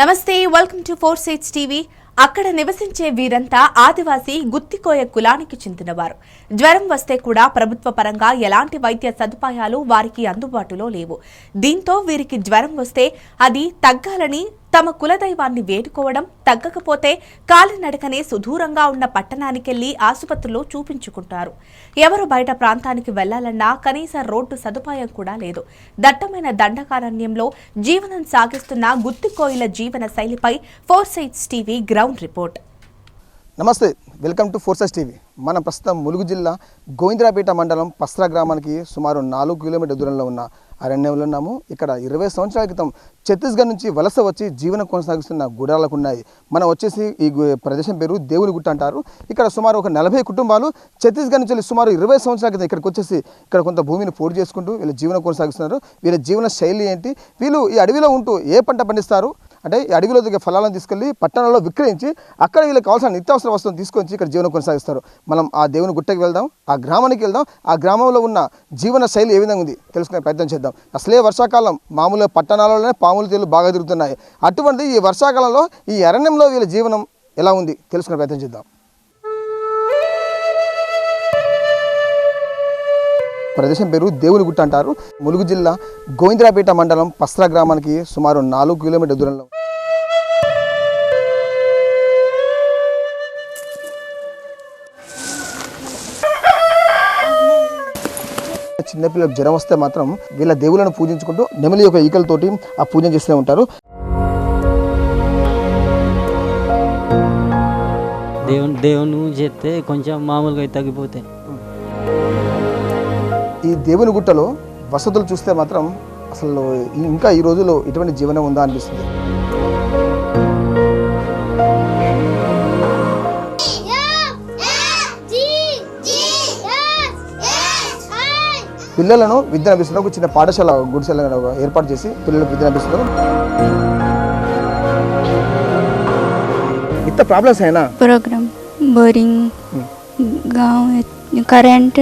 నమస్తే welcome to four sides TV అక్కడ నివసించే వీరంతా ఆదివాసీ గుత్తికోయ కులానికి చెందినవారు. జ్వరం వస్తే కూడా ప్రభుత్వ పరంగా ఎలాంటి వైద్య సదుపాయాలు వారికి అందుబాటులో లేవు. దీంతో వీరికి జ్వరం వస్తే అది తగ్గాలని తమ కులదైవాన్ని వేడుకోవడం తగ్గకపోతే కాలినడకనే సుదూరంగా ఉన్న పట్టణానికెళ్ళి ఆసుపత్రిలో చూపించుకుంటారు. ఎవరు బయట ప్రాంతానికి వెళ్ళాలన్నా కనీస రోడ్డు సదుపాయం కూడా లేదు. దట్టమైన దండకారణ్యంలో జీవనం సాగిస్తున్న గుత్తికోయిల జీవన శైలిపై four sides TV ground report. నమస్తే welcome to four sides TV. మనం ప్రస్తుతం ములుగు జిల్లా గోవిందరాపేట మండలం పస్రా గ్రామానికి సుమారు నాలుగు కిలోమీటర్ దూరంలో ఉన్న అరణ్యంలో ఉన్నాము. ఇక్కడ ఇరవై సంవత్సరాల క్రితం ఛత్తీస్గఢ్ నుంచి వలస వచ్చి జీవనం కొనసాగిస్తున్న గుడాలకు ఉన్నాయి. మనం వచ్చేసి ఈ ప్రదేశం పేరు దేవుని గుట్ట అంటారు. ఇక్కడ సుమారు ఒక నలభై కుటుంబాలు ఛత్తీస్గఢ్ నుంచి వెళ్ళి సుమారు ఇరవై సంవత్సరాల క్రితం ఇక్కడికి వచ్చేసి ఇక్కడ కొంత భూమిని పోటు చేసుకుంటూ వీళ్ళ జీవనం కొనసాగిస్తున్నారు. వీళ్ళ జీవన శైలి ఏంటి? వీళ్ళు ఈ అడవిలో ఉంటూ ఏ పంట పండిస్తారు? అంటే ఈ అడవిలో దిగే ఫలాలను తీసుకెళ్ళి పట్టణంలో విక్రయించి అక్కడ వీళ్ళకి కావాల్సిన నిత్యావసర వస్తువులు తీసుకొచ్చి ఇక్కడ జీవనం కొనసాగిస్తారు. మనం ఆ దేవుని గుట్టకి వెళ్దాం ఆ గ్రామానికి వెళ్దాం ఆ గ్రామంలో ఉన్న జీవన శైలి ఏ విధంగా ఉంది తెలుసుకునే ప్రయత్నం చేద్దాం. అసలే వర్షాకాలం మామూలుగా పట్టణాలలోనే పాములు తేలు బాగా తిరుగుతున్నాయి అటువంటి ఈ వర్షాకాలంలో ఈ అరణ్యంలో వీళ్ళ జీవనం ఎలా ఉంది తెలుసుకునే ప్రయత్నం చేద్దాం. ప్రదేశం పేరు దేవుని గుట్ట అంటారు. ములుగు జిల్లా గోవిందరాపేట మండలం పస్రా గ్రామానికి సుమారు నాలుగు కిలోమీటర్ దూరంలో. చిన్నపిల్లలకు జ్వరం వస్తే మాత్రం వీళ్ళ దేవులను పూజించుకుంటూ నెమలి యొక్క ఈకలతోటి ఆ పూజ చేస్తూ ఉంటారు. దేవుని దేవుని చేస్తే కొంచెం మామూలుగా అయితే తగ్గిపోతాయి. ఈ దేవుని గుట్టలో వసతులు చూస్తే మాత్రం అసలు ఇంకా ఈ రోజులో ఇటువంటి జీవనం ఉందా అనిపిస్తుంది. పిల్లలను విద్య అభిస్తున్న ఒక చిన్న పాఠశాల గుడిసెల ఏర్పాటు చేసి పిల్లలకు విద్య అభిస్తున్నారు ఇంత ప్రాబ్లమ్స్ అయినా ప్రోగ్రామ్ బోరింగ్ गांव करंट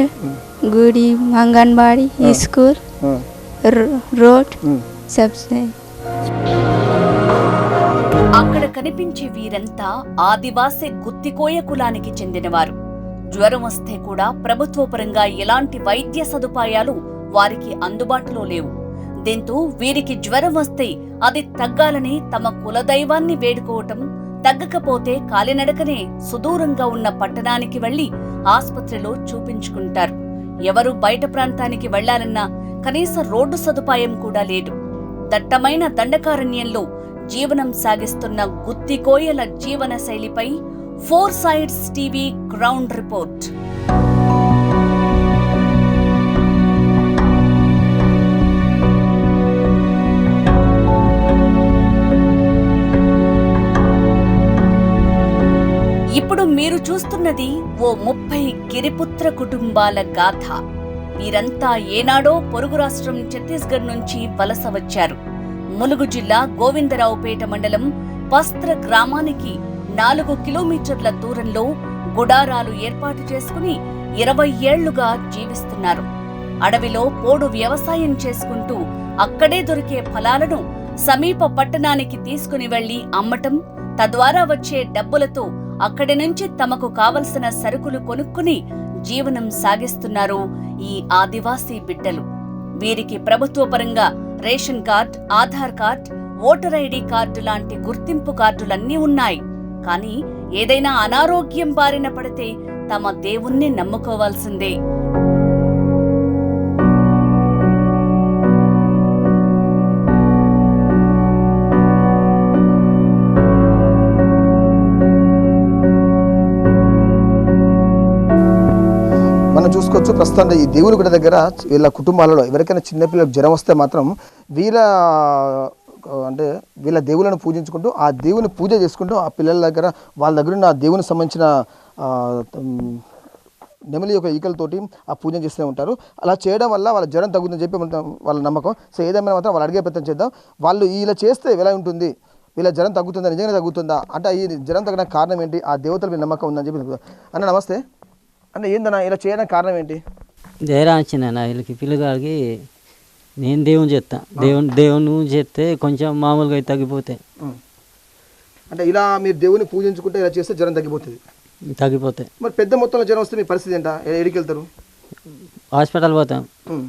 गुड़ी आंगनबाड़ी स्कूल रो- रोड सबसे అక్కడ కనిపించే వీరంతా ఆదివాసీ గుత్తికోయ కులానికి చెందినవారు జ్వరం వస్తే కూడా ప్రభుత్వ పరంగా ఎలాంటి వైద్య సదుపాయాలు వారికి అందుబాటులో లేవు దీంతో వీరికి జ్వరం వస్తే అది తగ్గాలని తమ కులదైవాన్ని వేడుకోవటం తగ్గకపోతే కాలినడకనే సుదూరంగా ఉన్న పట్టణానికి వెళ్ళి ఆసుపత్రిలో చూపించుకుంటారు. ఎవరు బయట ప్రాంతానికి వెళ్ళాలన్నా కనీస రోడ్డు సదుపాయం కూడా లేదు. దట్టమైన దండకారణ్యంలో జీవనం సాగిస్తున్న గుత్తికోయల జీవన శైలిపై four sides TV ground report. మీరు చూస్తున్నది ఓ ముప్పై గిరిపుత్ర కుటుంబాల గాథ. వీరంతా ఏనాడో పొరుగు రాష్ట్రం ఛత్తీస్గఢ్ నుంచి వలస వచ్చారు. ములుగు జిల్లా గోవిందరావుపేట మండలం పస్త్ర గ్రామానికి నాలుగు కిలోమీటర్ల దూరంలో గుడారాలు ఏర్పాటు చేసుకుని ఇరవై ఏళ్ళుగా జీవిస్తున్నారు. అడవిలో పోడు వ్యవసాయం చేసుకుంటూ అక్కడే దొరికే ఫలాలను సమీప పట్టణానికి తీసుకుని వెళ్ళి అమ్మటం తద్వారా వచ్చే డబ్బులతో అక్కడి నుంచి తమకు కావలసిన సరుకులు కొనుక్కుని జీవనం సాగిస్తున్నారు ఈ ఆదివాసీ బిడ్డలు. వీరికి ప్రభుత్వ పరంగా ration card Aadhaar card voter ID card లాంటి గుర్తింపు కార్డులన్నీ ఉన్నాయి. కానీ ఏదైనా అనారోగ్యం బారిన పడితే తమ దేవుణ్ణి నమ్ముకోవాల్సిందే. మనం చూసుకోవచ్చు ప్రస్తుతం ఈ దేవుని గుడి దగ్గర వీళ్ళ కుటుంబాలలో ఎవరికైనా చిన్నపిల్లలకు జ్వరం వస్తే మాత్రం వీళ్ళ అంటే వీళ్ళ దేవులను పూజించుకుంటూ ఆ దేవుని పూజ చేసుకుంటూ ఆ పిల్లల దగ్గర వాళ్ళ దగ్గర ఉన్న ఆ దేవునికి సంబంధించిన నెమలి యొక్క ఈకలతోటి ఆ పూజ చేస్తూ ఉంటారు. అలా చేయడం వల్ల వాళ్ళ జ్వరం తగ్గుతుందని చెప్పి వాళ్ళ నమ్మకం. సో ఏదైనా మాత్రం వాళ్ళు అడిగే ప్రయత్నం చేద్దాం. వాళ్ళు ఇలా చేస్తే ఎలా ఉంటుంది? వీళ్ళ జ్వరం తగ్గుతుందా? నిజంగా తగ్గుతుందా? అంటే ఈ జ్వరం తగ్గడానికి కారణం ఏంటి? ఆ దేవతల మీద నమ్మకం ఉందని చెప్పి అన్న నమస్తే. అన్న ఏందన్నా ఇలా చేయడానికి కారణం ఏంటి? జయరా వచ్చిన వీళ్ళకి పిల్లగాడికి నేను దేవుని చేస్తా దేవుని దేవుని చేస్తే కొంచెం మామూలుగా అయితే తగ్గిపోతాయి అంటే ఇలా మీరు దేవుని పూజించుకుంటే ఇలా చేస్తే జ్వరం తగ్గిపోతుంది. తగ్గిపోతాయి మరి పెద్ద మొత్తంలో జ్వరం వస్తే మీ పరిస్థితి ఏంటా? ఏడికి వెళ్తారు హాస్పిటల్ పోతాం. ఉమ్,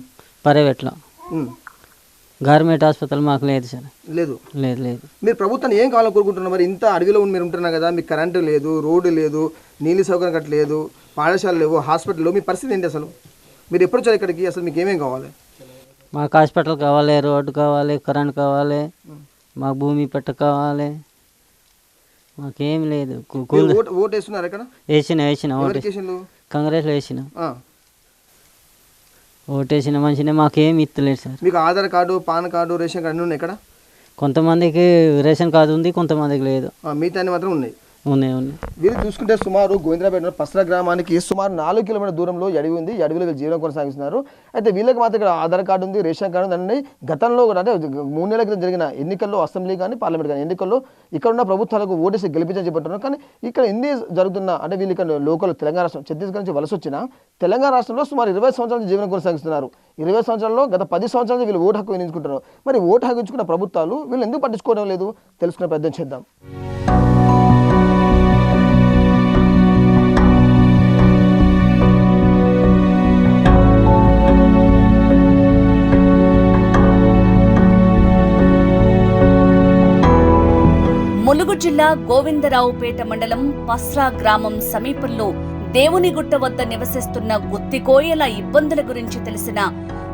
గవర్నమెంట్ హాస్పిటల్ మాకు లేదు సార్. లేదు? లేదు లేదు. మీరు ప్రభుత్వాన్ని ఏం కావాలని కోరుకుంటున్నారు? మరి ఇంత అడవిలో మీరు ఉంటున్నారు కదా మీకు కరెంటు లేదు రోడ్డు లేదు నీళ్ళు సౌకర్యం గట్ల లేదు పాఠశాలలు లేవు హాస్పిటల్ లేవు మీ పరిస్థితి ఏంటి అసలు? మీరు ఎప్పుడు వచ్చారు ఇక్కడికి? అసలు మీకు ఏమేం కావాలి? మాకు హాస్పిటల్ కావాలి రోడ్డు కావాలి కరెంట్ కావాలి మాకు భూమి పెట్ట కావాలి. మాకేం లేదు. ఓటు వేస్తున్నారు ఇక్కడ? వేసిన వేసిన ఓటు? కాంగ్రెస్లో వేసిన. ఓటేసిన మంచిగా మాకేం ఇస్తలేదు సార్. మీకు Aadhaar card PAN card ration card అన్నీ ఉన్నాయి ఇక్కడ? కొంతమందికి రేషన్ కార్డు ఉంది కొంతమందికి లేదు. ఆ, మిగతా అన్ని మాత్రం ఉన్నాయి. ఉన్నాయి ఉన్నాయి. వీళ్ళు చూసుకుంటే సుమారు గోవిందరాపేట పసర గ్రామానికి సుమారు నాలుగు కిలోమీటర్ దూరంలో అడవి ఉంది. ఈ అడవిలో జీవనం కొనసాగిస్తున్నారు. అయితే వీళ్ళకి మాత్రం ఇక్కడ ఆధార్ కార్డు ఉంది రేషన్ కార్డు ఉంది. అన్నీ గతంలో కూడా అంటే మూడు నెలల క్రితం జరిగిన ఎన్నికల్లో అసెంబ్లీ కానీ పార్లమెంట్ కానీ ఎన్నికల్లో ఇక్కడ ఉన్న ప్రభుత్వాలకు ఓటేసి గెలిపించని చెప్పంటున్నారు కానీ ఇక్కడ ఎన్ని జరుగుతున్న అంటే వీళ్ళు ఇక్కడ లోకల్ తెలంగాణ రాష్ట్రం ఛత్తీస్గఢ్ నుంచి వలస వచ్చిన తెలంగాణ రాష్ట్రంలో సుమారు ఇరవై సంవత్సరాల నుంచి జీవనం కొనసాగిస్తున్నారు. ఇరవై సంవత్సరాల్లో గత పది సంవత్సరాలు వీళ్ళు ఓటు హక్కు వినియోగించుకుంటున్నారు మరి ఓటు హక్కు ఇచ్చుకున్న ప్రభుత్వాలు వీళ్ళు ఎందుకు పట్టించుకోవడం లేదు? తెలుసుకునే ప్రయత్నం చేద్దాం. ములుగు జిల్లా గోవిందరావుపేట మండలం పస్రా గ్రామం సమీపంలో దేవునిగుట్ట వద్ద నివసిస్తున్న గుత్తికోయల ఇబ్బందుల గురించి తెలిసిన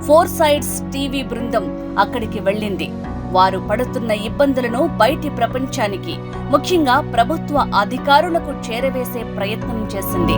ఫోర్ సైడ్స్ టీవీ బృందం అక్కడికి వెళ్ళింది. వారు పడుతున్న ఇబ్బందులను బయటి ప్రపంచానికి ముఖ్యంగా ప్రభుత్వ అధికారులకు చేరవేసే ప్రయత్నం చేసింది.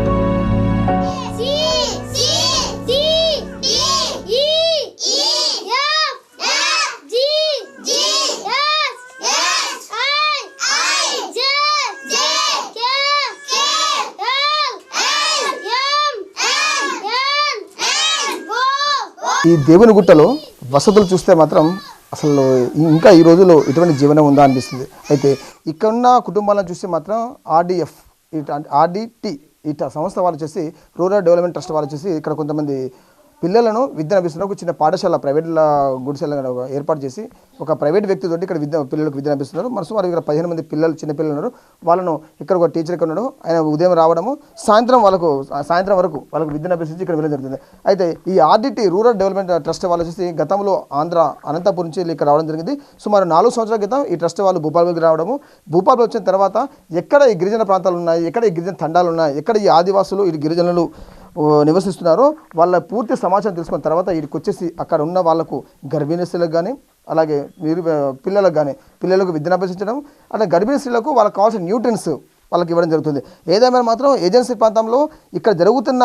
ఈ దేవుని గుట్టలో వసతులు చూస్తే మాత్రం అసలు ఇంకా ఈ రోజుల్లో ఎటువంటి జీవనం ఉందా అనిపిస్తుంది. అయితే ఇక్కడున్న కుటుంబాలను చూస్తే మాత్రం ఆర్డిఎఫ్ ఇట ఆర్డిటి ఇట సంస్థ వాళ్ళు వచ్చేసి రూరల్ డెవలప్మెంట్ ట్రస్ట్ వాళ్ళు చేసి ఇక్కడ కొంతమంది పిల్లలను విద్య అభ్యస్తున్నారు ఒక చిన్న పాఠశాల ప్రైవేట్ గుడిసెల ఏర్పాటు చేసి ఒక ప్రైవేట్ వ్యక్తితోటి ఇక్కడ విద్య పిల్లలకు విద్య అభ్యస్తున్నారు మన సుమారు ఇక్కడ పదిహేను మంది పిల్లలు చిన్న పిల్లలు ఉన్నారు. వాళ్ళను ఇక్కడ ఒక టీచర్ ఇక్కడ ఉన్నాడు. ఆయన ఉదయం రావడము సాయంత్రం వాళ్ళకు సాయంత్రం వరకు వాళ్ళకు విద్య అభ్యసించి ఇక్కడ వెళ్ళడం జరుగుతుంది. అయితే ఈ ఆర్డిటి రూరల్ డెవలప్మెంట్ ట్రస్ట్ వాళ్ళు వచ్చేసి గతంలో ఆంధ్ర అనంతపురం నుంచి ఇక్కడ రావడం జరిగింది. సుమారు నాలుగు సంవత్సరాల క్రితం ఈ ట్రస్ట్ వాళ్ళు భూపాల్కి రావడము. భూపాల్ వచ్చిన తర్వాత ఎక్కడ ఈ గిరిజన ప్రాంతాలు ఉన్నాయి? ఎక్కడ ఈ గిరిజన తండాలు ఉన్నాయి? ఎక్కడ ఈ ఆదివాసులు ఈ గిరిజనులు నివసిస్తున్నారో. వాళ్ళ పూర్తి సమాచారం తెలుసుకున్న తర్వాత వీడికి వచ్చేసి అక్కడ ఉన్న వాళ్ళకు గర్భిణీ స్త్రీలకు కానీ అలాగే వీరు పిల్లలకు కానీ పిల్లలకు విద్యను అభ్యసించడం అలా గర్భిణీ స్త్రీలకు వాళ్ళకి కావాల్సిన న్యూట్రిన్స్ వాళ్ళకి ఇవ్వడం జరుగుతుంది. ఏదేమైనా మాత్రం ఏజెన్సీ ప్రాంతంలో ఇక్కడ జరుగుతున్న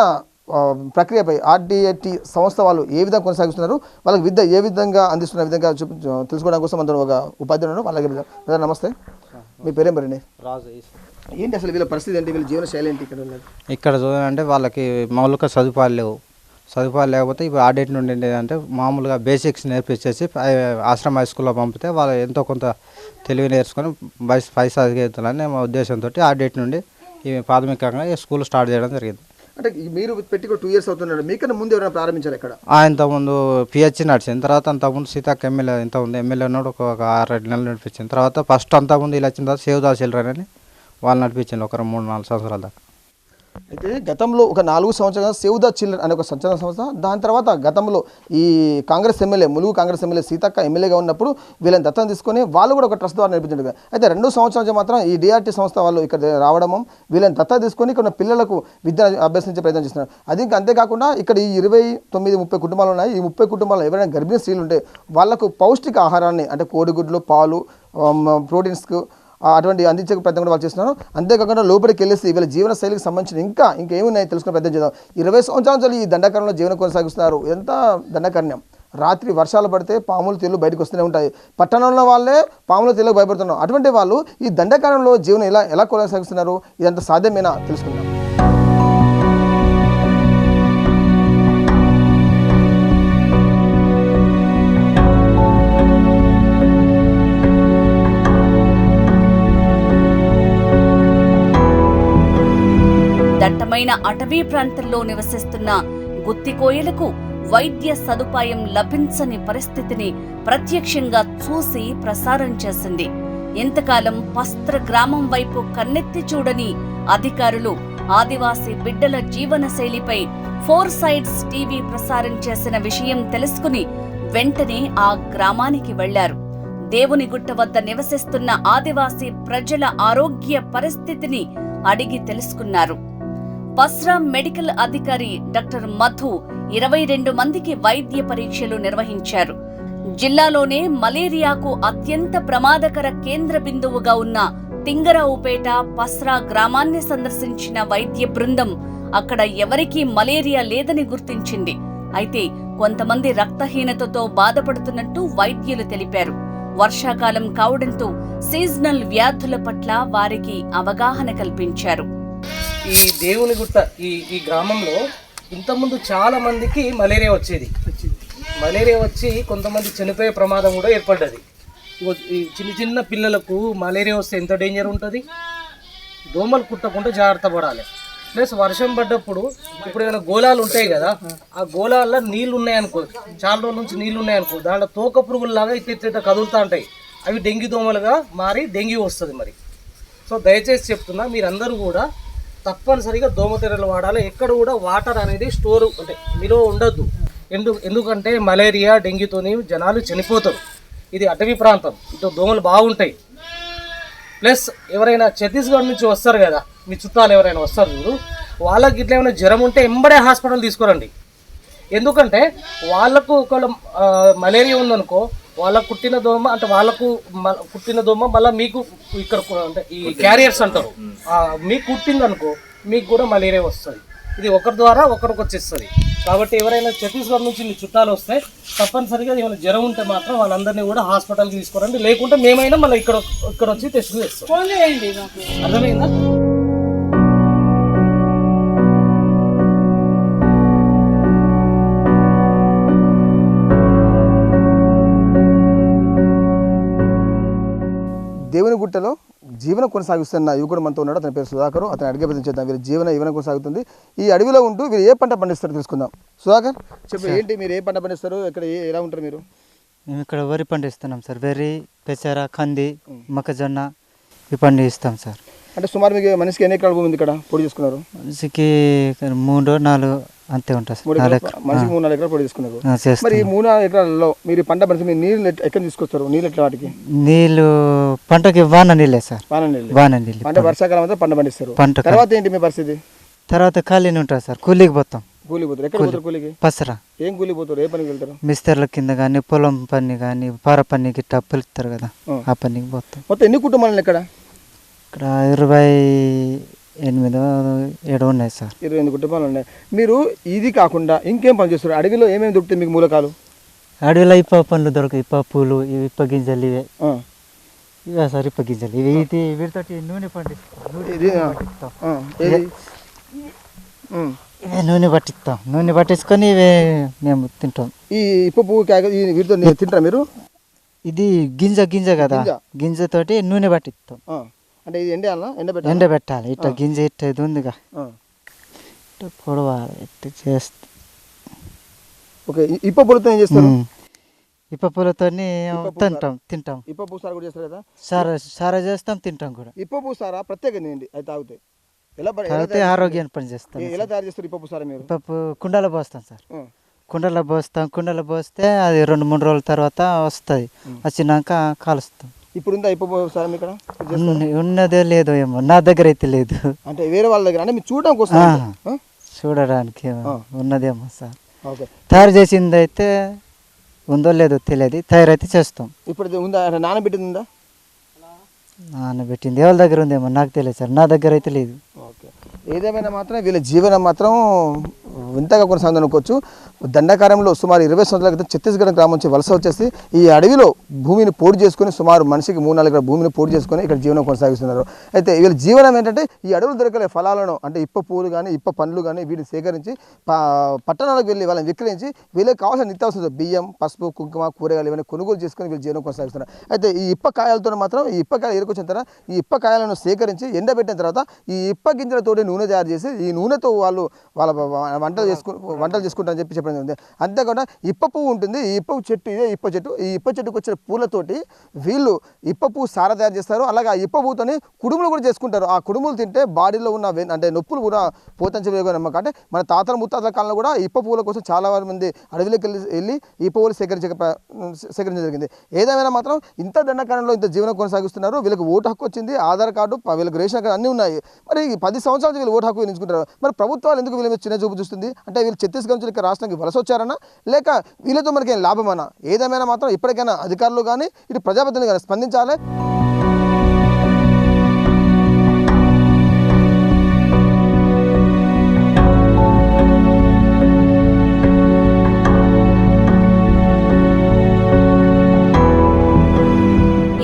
ప్రక్రియపై ఆర్డిఐటి సంస్థ వాళ్ళు ఏ విధంగా కొనసాగిస్తున్నారు వాళ్ళకి విద్య ఏ విధంగా అందిస్తున్న విధంగా చూపి తెలుసుకోవడం కోసం అందరూ ఒక ఉపాధ్యాయుడు వాళ్ళకి నమస్తే. మీ పేరేం పేరండి ఏంటి అసలు వీళ్ళ పరిస్థితి ఏంటి? వీళ్ళ జీవన శైలి ఏంటి ఇక్కడ ఉన్నది? ఇక్కడ చూడాలంటే వాళ్ళకి మౌలిక సదుపాయాలు లేవు. సదుపాయాలు లేకపోతే ఇప్పుడు ఆడిట్ నుండి ఏంటంటే మామూలుగా బేసిక్స్ నేర్పించేసి ఆశ్రమ హై స్కూల్లో పంపితే వాళ్ళు ఎంతో కొంత తెలివి నేర్చుకొని పైసా ఎదుగుతారని మా ఉద్దేశంతో ఆడిట్ నుండి ఈ ప్రాథమికంగా ఈ స్కూల్ స్టార్ట్ చేయడం జరిగింది. అంటే మీరు పెట్టి టూ ఇయర్స్ అవుతున్నాడు. మీకన్నా ముందు ఎవరైనా ప్రారంభించారు ఇక్కడ? ఆ ఇంతకుముందు పిహెచ్సి నడిచింది. తర్వాత అంతకుముందు సీతాక్ ఎమ్మెల్యే ఇంత ఉంది ఎమ్మెల్యే ఉన్నాడు ఒక ఆరు నెలలు నడిపించింది. తర్వాత ఫస్ట్ అంతకుముందు ఇలా వచ్చిన తర్వాత సేవ్ దా చిల్డ్రన్ అని వాళ్ళు నడిపించింది ఒక మూడు నాలుగు సంవత్సరాల దాకా. అయితే గతంలో ఒక నాలుగు సంవత్సరాలు సేవ్ ద చిల్డ్రన్ అనే ఒక సంచలన సంస్థ దాని తర్వాత గతంలో ఈ కాంగ్రెస్ ఎమ్మెల్యే ములుగు కాంగ్రెస్ ఎమ్మెల్యే సీతక్క ఎమ్మెల్యేగా ఉన్నప్పుడు వీళ్ళని దత్తం తీసుకొని వాళ్ళు కూడా ఒక ట్రస్ట్ ద్వారా నడిపించారు అయితే రెండు సంవత్సరాల నుంచి మాత్రం ఈ డిఆర్టీ సంస్థ వాళ్ళు ఇక్కడ రావడము వీళ్ళని దత్తా తీసుకొని ఇక్కడ పిల్లలకు విద్య అభ్యసించే ప్రయత్నం చేస్తున్నారు. అది ఇంకా అంతేకాకుండా ఇక్కడ ఈ ఇరవై తొమ్మిది ముప్పై కుటుంబాలు ఉన్నాయి. ఈ ముప్పై కుటుంబాలు ఎవరైనా గర్భిణీ స్త్రీలు ఉంటే వాళ్ళకు పౌష్టిక ఆహారాన్ని అంటే కోడిగుడ్లు పాలు ప్రోటీన్స్కు అటువంటి అందించే ప్రయత్నం కూడా వాళ్ళు చేస్తున్నారు. అంతేకాకుండా లోపలికి వెళ్ళేసి వీళ్ళ జీవన శైలికి సంబంధించిన ఇంకా ఇంకేమున్నాయి తెలుసుకునే ప్రయత్నం చేద్దాం. ఇరవై సంవత్సరాలు ఈ దండకారంలో జీవనం కొనసాగిస్తున్నారు. ఎంత దండకారణ్యం? రాత్రి వర్షాలు పడితే పాములు తేలు బయటకు వస్తూనే ఉంటాయి. పట్టణంలో వాళ్ళే పాములు తేలకు భయపడుతున్నారు. అటువంటి వాళ్ళు ఈ దండకారంలో జీవనం ఎలా ఎలా కొనసాగిస్తున్నారు? ఇదంతా సాధ్యమేనా? తెలుసుకుందాం. దట్టమైన అటవీ ప్రాంతంలో నివసిస్తున్న గుత్తికోయలకు వైద్య సదుపాయం లభించని పరిస్థితిని ప్రత్యక్షంగా చూసి ప్రసారం చేసింది. ఇంతకాలం పస్త్ర గ్రామం వైపు కన్నెత్తి చూడని అధికారులు ఆదివాసీ బిడ్డల జీవన శైలిపై ఫోర్ సైడ్స్ టీవీ ప్రసారం చేసిన విషయం తెలుసుకుని వెంటనే ఆ గ్రామానికి వెళ్ళారు. దేవుని గుట్ట వద్ద నివసిస్తున్న ఆదివాసీ ప్రజల ఆరోగ్య పరిస్థితిని అడిగి తెలుసుకున్నారు. పస్రా మెడికల్ అధికారి డాక్టర్ మధు ఇరవై రెండు మందికి వైద్య పరీక్షలు నిర్వహించారు. జిల్లాలోనే మలేరియాకు అత్యంత ప్రమాదకర కేంద్ర బిందువుగా ఉన్న తింగరావుపేట పస్రా గ్రామాన్ని సందర్శించిన వైద్య బృందం అక్కడ ఎవరికీ మలేరియా లేదని గుర్తించింది. అయితే కొంతమంది రక్తహీనతతో బాధపడుతున్నట్టు వైద్యులు తెలిపారు. వర్షాకాలం కావడంతో సీజనల్ వ్యాధుల పట్ల వారికి అవగాహన కల్పించారు. ఈ దేవుని గుట్ట ఈ ఈ గ్రామంలో ఇంతకుముందు చాలా మందికి మలేరియా వచ్చేది. మలేరియా వచ్చి కొంతమంది చనిపోయే ప్రమాదం కూడా ఏర్పడ్డది. ఈ చిన్న చిన్న పిల్లలకు మలేరియా వస్తే ఎంత డేంజర్ ఉంటుంది? దోమలు కుట్టకుండా జాగ్రత్త పడాలి. ప్లస్ వర్షం పడ్డప్పుడు ఇప్పుడు ఏమైనా గోళాలు ఉంటాయి కదా ఆ గోళాల్లో నీళ్ళు ఉన్నాయనుకో చాలా రోజుల నుంచి నీళ్ళు ఉన్నాయనుకో దాంట్లో తోక పురుగుల్లాగా ఇట్ట కదులుతూ ఉంటాయి. అవి డెంగ్యూ దోమలుగా మారి డెంగ్యూ వస్తుంది మరి. సో దయచేసి చెప్తున్నా మీరందరూ కూడా తప్పనిసరిగా దోమతెరలు వాడాలి. ఎక్కడ కూడా వాటర్ అనేది స్టోర్ అంటే నిలువ ఉండద్దు ఎందు ఎందుకంటే మలేరియా డెంగ్యూతోని జనాలు చనిపోతారు. ఇది అటవీ ప్రాంతం. ఇటు దోమలు బాగుంటాయి. ప్లస్ ఎవరైనా ఛత్తీస్గఢ్ నుంచి వస్తారు కదా మీ చుట్టాలు ఎవరైనా వస్తారు చూడు వాళ్ళకి ఇట్లా ఏమైనా జ్వరం ఉంటే ఎంబడే హాస్పిటల్ తీసుకురండి. ఎందుకంటే వాళ్ళకు ఒకవేళ మలేరియా ఉందనుకో వాళ్ళకు కుట్టిన దోమ అంటే వాళ్ళకు కుట్టిన దోమ మళ్ళీ మీకు ఇక్కడ అంటే ఈ క్యారియర్స్ అంటారు. ఆ, మీకు కుట్టింది అనుకో మీకు కూడా మలేరియా వస్తుంది. ఇది ఒకరి ద్వారా ఒకరికి వచ్చేస్తుంది. కాబట్టి ఎవరైనా ఛత్తీస్గఢ్ నుంచి మీ చుట్టాలు వస్తే తప్పనిసరిగా ఏమైనా జ్వరం ఉంటే మాత్రం వాళ్ళందరినీ కూడా హాస్పిటల్కి తీసుకురండి. లేకుంటే మేమైనా మళ్ళీ ఇక్కడ ఇక్కడ వచ్చి టెస్ట్ చేస్తాం. అర్థమైందా? గుట్టలో జీవనం కొనసాగిస్తున్న యువకుడు మనతో ఉన్నాడు. అతని పేరు సుధాకర్. అతను అడిగే ప్రయత్నం చేద్దాం. వీరి జీవన జీవనం కొనసాగుతుంది. ఈ అడవిలో ఉంటూ వీరు ఏ పంట పండిస్తారో తెలుసుకుందాం. సుధాకర్ చెప్పు ఏంటి మీరు ఏ పంట పండిస్తారు ఇక్కడ ఎలా ఉంటారు మీరు? మేము ఇక్కడ వరి పండిస్తున్నాం సార్. వరి పెసర కంది మొక్కజొన్న ఇవి పండిస్తాం సార్. అంటే సుమారు మీకు మనిషికి ఎన్ని ఎకరాల భూమి ఉంది ఇక్కడ? పొడి చేసుకున్నారు. మనిషికి మూడు నాలుగు అంతే ఉంటుంది మూడు నాలుగు ఎకరాలు మనిషికి మూడు నాలుగు ఎకరాలు పొడి చేసుకున్నారు ఆ, చేస్తాం. మరి ఈ మూడు నాలుగు ఎకరాలలో మీరు పంట పండితే మీరు నీళ్ళు ఎక్కడ తీసుకొస్తారు? నీళ్ళు ఎట్లా వాటికి? నీళ్ళు పంటకి వాన నీళ్ళే సార్. వాన నీళ్ళు. వాన నీళ్ళు. అంటే వర్షాకాలం అంతా పంట పండిస్తారు. పంట తర్వాత ఏంటి మీ పరిస్థితి? తర్వాత ఖాళీని ఉంటుంది సార్. కూలీకి పోతాం. కూలి పోతారు. ఎక్కడ పోతారు కూలికి? పసరా. ఏం కూలి పోతారు? ఏ పనికి వెళ్తారు? మిస్తర్ల కింద కానీ పొలం పని కానీ పార పనికి టప్పులు ఇస్తారు కదా. ఆ. ఆ పనికి పోతాం. మొత్తం ఎన్ని కుటుంబాలు ఇక్కడ? ఇక్కడ ఇరవై ఎనిమిదో ఏడు ఉన్నాయి సార్. ఇరవై ఎనిమిది కుటుంబాలు ఉన్నాయి. మీరు ఇది కాకుండా ఇంకేం పని చేస్తారు అడవిలో ఏమేమి దొరుకుతాయి మీకు మూలకాలు? అడవిలో ఇప్ప పండ్లు దొరకవు. ఇప్ప పూలు ఇవి ఇప్ప గింజలు ఇవే. ఇవే సార్ ఇప్ప గింజలు. ఇవి ఇది వీటితోటి నూనె పండిస్తాం. పట్టిస్తాం. ఇవే. నూనె పట్టిస్తాం. నూనె పట్టించుకొని ఇవే మేము తింటాం. ఈ ఇప్పు పువ్వు వీటితో తింటారా మీరు? ఇది గింజ గింజ కదా. గింజ. గింజతోటి నూనె పట్టిస్తాం. అంటే ఇది ఎండాలనా ఎండబెట్టాలా? ఎండబెట్టాలి ఇట్లా గింజ ఇట్ట ఇది ఉందిగా. ఇట్ట పొడవాలి ఇట్ట చేస్తే. ఓకే ఇప్ప పువ్వులతో ఏం చేస్తారు? ఇప్ప పూలతోని పువ్వు తింటాం తింటాం. ఇప్ప పువ్వు సారా కూడా చేస్తారు కదా? సారా సారా చేస్తాం తింటాం కూడా. ఇప్ప పువ్వు సారా ప్రత్యేకంగా తినండి అది తాగుతాయి ఎలా ప- తాగితే ఆరోగ్యాన్ని పని చేస్తాం? ఎలా తయారు చేస్తారు ఇప్ప సారా మీరు? ఇప్ప పు- కుండలో పోస్తాం సార్. కుండలో పోస్తాం. కుండలో పోస్తే అది రెండు మూడు రోజుల తర్వాత వస్తుంది. వచ్చినాక కాలుస్తాం. ఇప్పుడు ఉందా సారా ఇక్కడ? ఉన్న- ఉన్నదే లేదో ఏమో. నా దగ్గర అయితే లేదు. అంటే వేరే వాళ్ళ దగ్గర అంటే మీరు చూడడానికి. అంతే. చూడడానికి ఏమో. ఉన్నదేమో సార్. తయారు చేసింది అయితే ఉందో లేదో తెలియదు. తయారైతే చేస్తాం. ఇప్పుడు ఉందా? అంటే నానబెట్టింది ఉందా? నానబెట్టింది. ఎవరి దగ్గర ఉందేమో నాకు తెలియదు సార్. నా దగ్గర అయితే లేదు. ఓకే. ఏదేమైనా మాత్రం వీళ్ళ జీవనం మాత్రం వింతగా కొనసాగుతుంది అనుకోవచ్చు దండకారంలో సుమారు ఇరవై సంవత్సరాల క్రితం ఛత్తీస్గఢ్ గ్రామం నుంచి వలస వచ్చేసి ఈ అడవిలో భూమిని పోటు చేసుకొని సుమారు మనిషికి మూడు నాలుగు భూమిని పోటు చేసుకొని ఇక్కడ జీవనం కొనసాగిస్తున్నారు. అయితే వీళ్ళ జీవనం ఏంటంటే ఈ అడవులు దొరకలే ఫలాలను అంటే ఇప్ప పూలు కానీ ఇప్ప పండ్లు కానీ వీటిని సేకరించి పట్టణాలకు వెళ్ళి వాళ్ళని విక్రయించి వీళ్ళకి కావాల్సిన నిత్యావసర బియ్యం పసుపు కుంకుమ కూరగాయలు ఇవన్నీ కొనుగోలు చేసుకొని వీళ్ళు జీవనం కొనసాగిస్తున్నారు. అయితే ఈ ఇప్ప కాయలతో మాత్రం ఈ ఇప్ప కాయలు ఎరుకొచ్చిన తర్వాత ఈ ఇప్ప కాయలను సేకరించి ఎండబెట్టిన తర్వాత ఈ ఇప్ప గింజలతోటి నూనె తయారు చేసి ఈ నూనెతో వాళ్ళు వాళ్ళ వంటలు చేసుకు వంటలు చేసుకుంటారని చెప్పి చెప్పడం ఉంది. అంతేకాకుండా ఇప్ప పువ్వు ఉంటుంది. ఈ ఇప్ప చెట్టు ఇదే ఇప్ప చెట్టు. ఈ ఇప్ప చెట్టుకు వచ్చిన పూలతోటి వీళ్ళు ఇప్ప పువ్వు సార తయారు చేస్తారు. అలాగే ఆ ఇప్ప పువ్వుతోని కుడుములు కూడా చేసుకుంటారు. ఆ కుడుములు తింటే బాడీలో ఉన్న అంటే నొప్పులు కూడా పోతంచి నమ్మకం అంటే మన తాతల ముత్తాతల కాలంలో కూడా ఇప్ప పువ్వుల కోసం చాలా మంది అడవిలోకి వెళ్ళి వెళ్ళి ఈ పువ్వులు సేకరించ సేకరించడం జరిగింది. ఏదేమైనా మాత్రం ఇంత దండకాలంలో ఇంత జీవనం కొనసాగిస్తున్నారు. వీళ్ళకి ఓటు హక్కు వచ్చింది. ఆధార్ కార్డు వీళ్ళకి రేషన్ కార్డు అన్నీ ఉన్నాయి. మరి ఈ పది సంవత్సరాలు వీళ్ళు ఓటు హక్కు వినించుకుంటారు మరి ప్రభుత్వాలు ఎందుకు వీళ్ళ మీద చిన్న చూపు చూస్తుంది? అంటే వీళ్ళు ఛత్తీస్గఢ్ నుంచి రాష్ట్రానికి వలస వచ్చారనా లేక వీళ్ళతో మనకి లాభమనా లాభమన్నా? ఏదేమైనా మాత్రం ఇప్పటికైనా అధికారులు కానీ ఇటు ప్రజాప్రతినిధులు కానీ స్పందించాలి?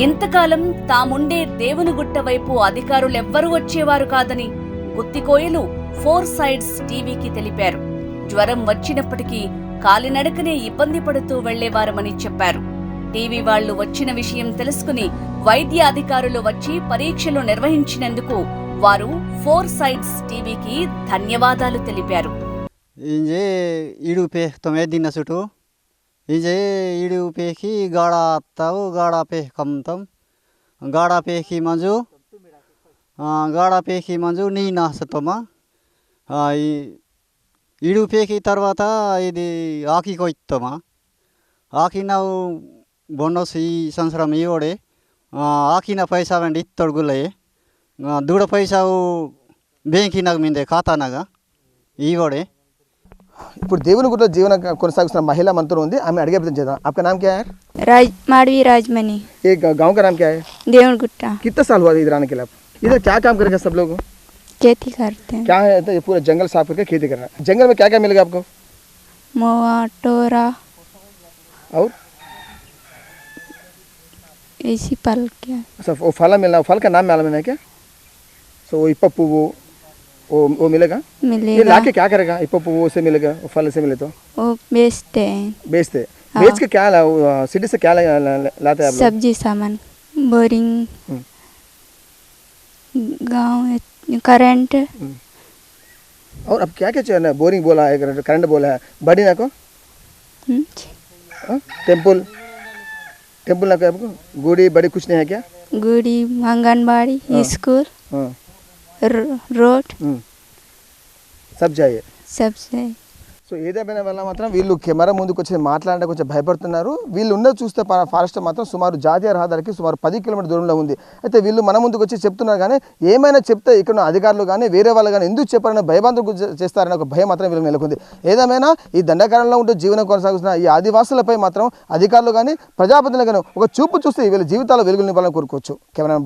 ఇంతకాలం తాముండే దేవుని గుట్ట వైపు అధికారులెవ్వరూ వచ్చేవారు కాదని గుత్తికోయలు ఫోర్ సైడ్స్ టీవీకి తెలిపారు. జ్వరం వచ్చినప్పటికీ కాలినడకనే ఇబ్బంది పడుతూ వెళ్ళేవారమని చెప్పారు. టీవీ వాళ్ళు వచ్చిన విషయం తెలుసుకుని వైద్య అధికారులు వచ్చి పరీక్షలు నిర్వహించినందుకు వారు ఫోర్ సైట్స్ టీవీకి ధన్యవాదాలు తెలిపారు. ఈడుపే పేకి మంజు. మంజు నీ నాస్తమా ఇడుపేకి తర్వాత ఇది ఆకీకి వస్తామా ఆకిన బొండస్ ఈ సంవత్సరం ఇవడే ఆకిన పైసా వెండి ఇత్తడు గుల్లయ్యే దూడ పైసా బ్యాంకినాక మిందే ఈ ఓడే ఇప్పుడు దేవుని గుర్తు జీవన కొనసాగిస్తున్న మహిళ మంత్రులు ఉంది ఆమె అడిగే ప్రయత్నం చేద్దాం आपका నామ క్యా రాజ్ మాడవి माडवी राजमणि ये गांव का దేవుని क्या है देवनगुट्टा कितना साल हुआ इधर आने के लिए खेती करते हैं। क्या है तो पूरा जंगल साफ़ करके खेती करना है। जंगल में क्या क्या मिलेगा आपको? मोआ टोरा और? ऐसी पल क्या? अच्छा वो फल मिलना फल का नाम मालूम है क्या? सो वो इप्पू वो वो वो मिलेगा? मिलेगा। ये लाके क्या करेगा? इप्पू वो से मिलेगा वो फल से मिले तो? वो बेचते हैं। बेचते हाँ। बेच के क्या ला, सिटी से क्या ला, ला, ला, लाते हैं आप सब्ज़ी सामान बोरिंग। हम्म। गाँव करंट और अब क्या क्या चाहिए बोरिंग बोला है करंट बोला है। बड़ी ना को हम्म? टेंपल टेंपल ना को आपको? गुड़ी बड़ी कुछ नहीं है क्या? गुड़ी आंगनबाड़ी। स्कूल रोड सब हम्म। सब चाहिए। సో ఏదేమైనా వల్ల మాత్రం వీళ్ళు కెమెరా ముందుకు వచ్చి మాట్లాడడానికి కొంచెం భయపడుతున్నారు. వీళ్ళు ఉన్నది చూస్తే ఫారెస్ట్ మాత్రం సుమారు జాతీయ రహదారికి సుమారు పది కిలోమీటర్ దూరంలో ఉంది. అయితే వీళ్ళు మన ముందుకు వచ్చి చెప్తున్నారు కానీ ఏమైనా చెప్తే ఇక్కడ అధికారులు కానీ వేరే వాళ్ళు కానీ ఎందుకు చెప్పారని భయభాంతం చేస్తారని ఒక భయం మాత్రం వీళ్ళకి నెలకొంది. ఏదేమైనా ఈ దండకారంలో ఉంటూ జీవనం కొనసాగుతున్న ఈ ఆదివాసులపై మాత్రం అధికారులు కానీ ప్రజాప్రతినిధులు కానీ ఒక చూపు చూస్తే వీళ్ళ జీవితాలు వెలుగులు నింపాలని కోరుకోవచ్చు. కెమెరా